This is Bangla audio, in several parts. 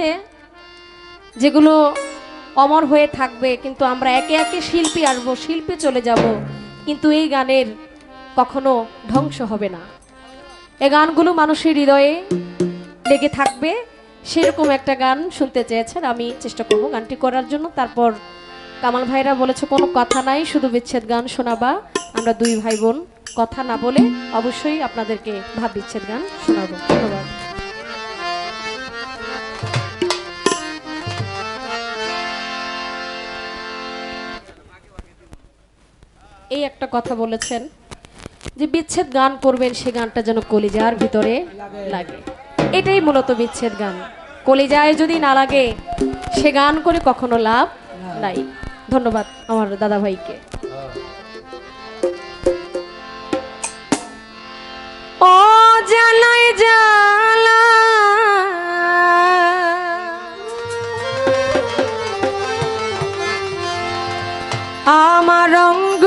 আছে, যেগুলো অমর হয়ে থাকবে, কিন্তু আমরা একে একে শিল্পী আসব, শিল্পী চলে যাব, কিন্তু এই গানের কখনো ধ্বংস হবে না। এই গানগুলো মানুষের হৃদয়ে লেগে থাকবে, সেরকম একটা গান শুনতে চেয়েছেন, আমি চেষ্টা করব গানটি করার জন্য। তারপর কামাল ভাইরা বলেছে, কোনো কথা নাই, শুধু বিচ্ছেদ গান শোনাবা। আমরা দুই ভাই বোন, কথা না বলে অবশ্যই আপনাদেরকে ভাব বিচ্ছেদ গান শোনাবো। ধন্যবাদ। এই একটা কথা বলেছেন যে বিচ্ছেদ গান করবেন, সে গানটা যেন কলিজার ভিতরে লাগে। এটাই মূলত বিচ্ছেদ গান। কলিজায় যদি না লাগে, সে গান করে কখনো লাভ নাই। ধন্যবাদ আমার দাদা ভাইকে ও জানাই জালা আমার অঙ্গ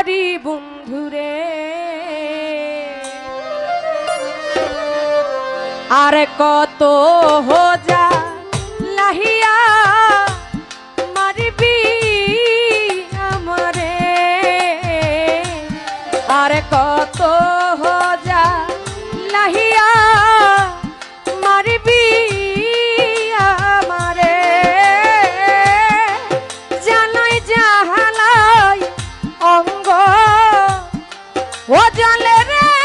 পারি বন্ধুরে। আর কত হোজা লাহিয়া মারবি আমারে। আর কত জলে রে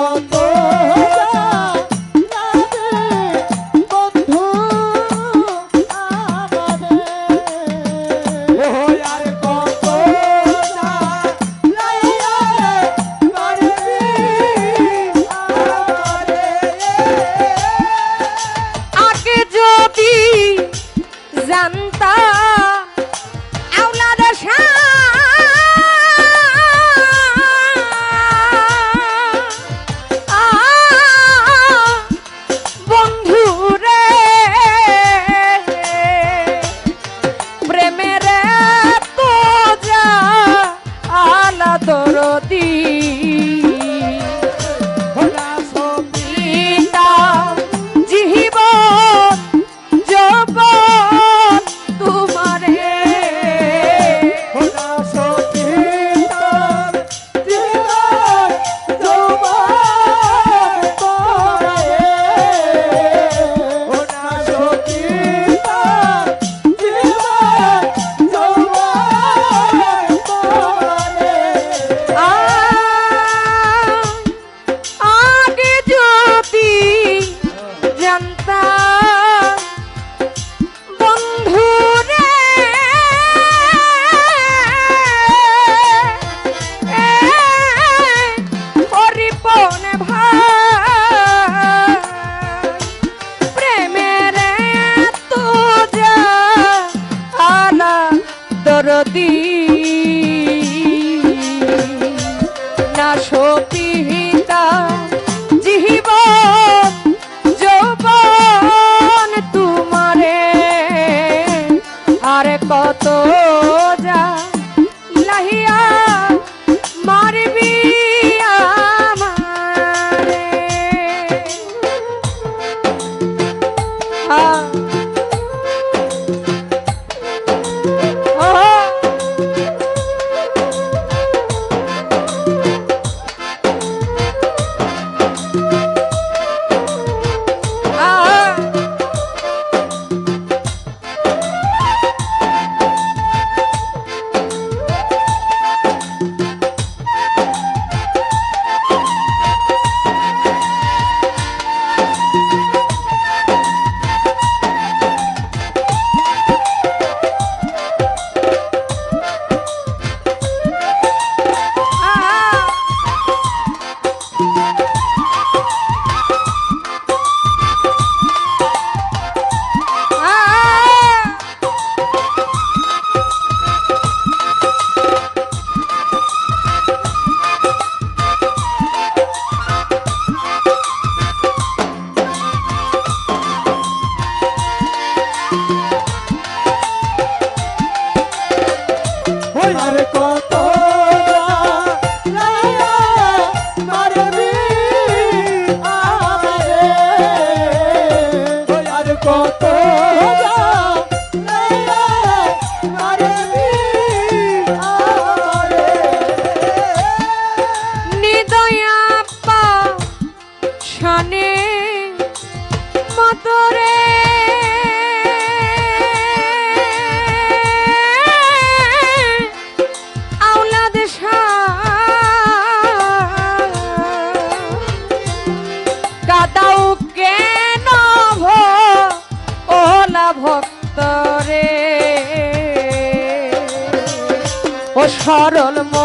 foto. যদি coco. সরল মনে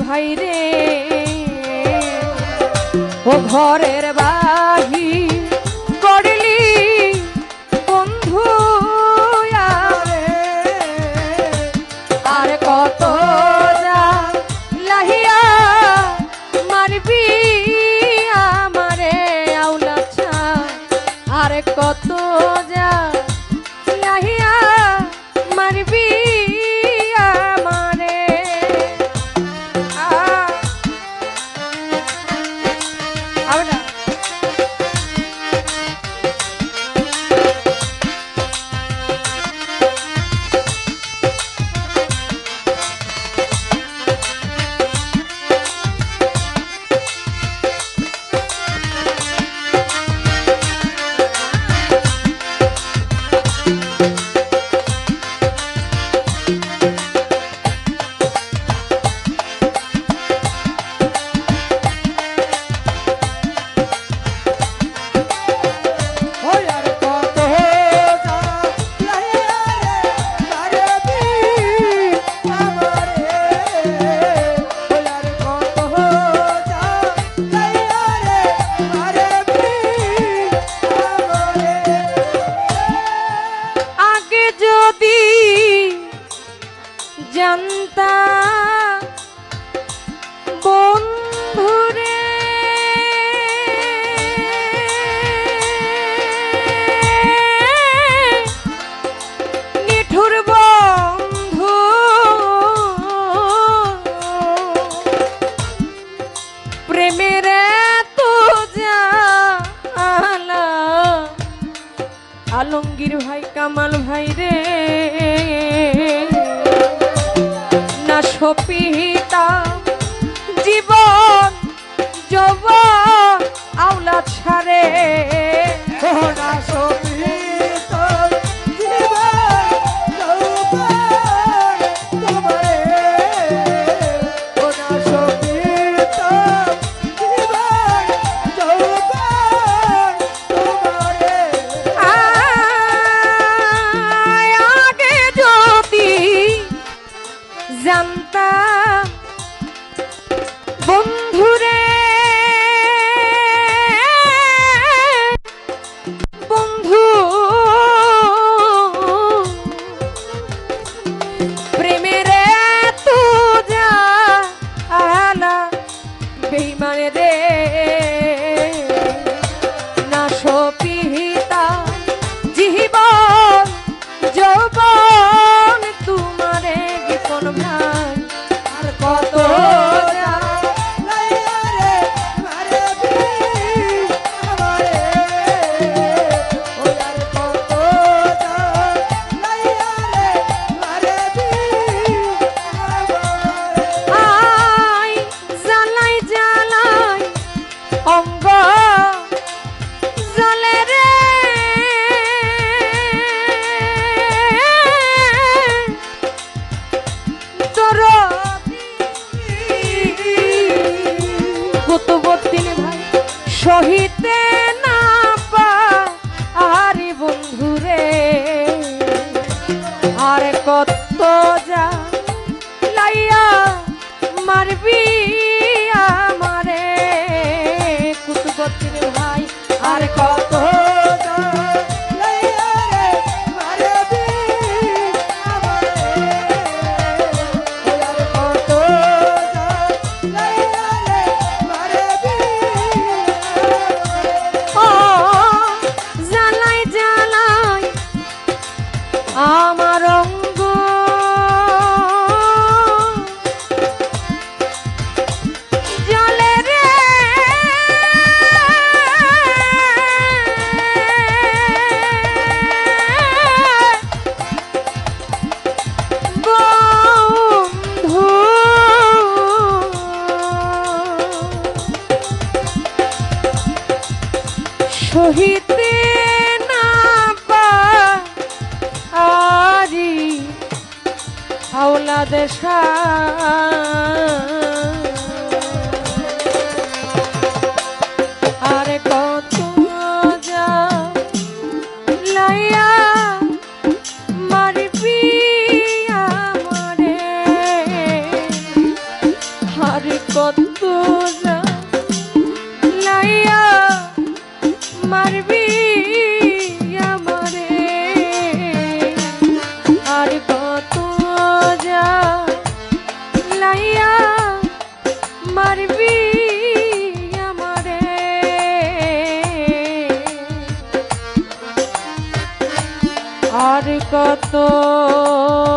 ভাই রে ও ঘরের বাহি Happy kotor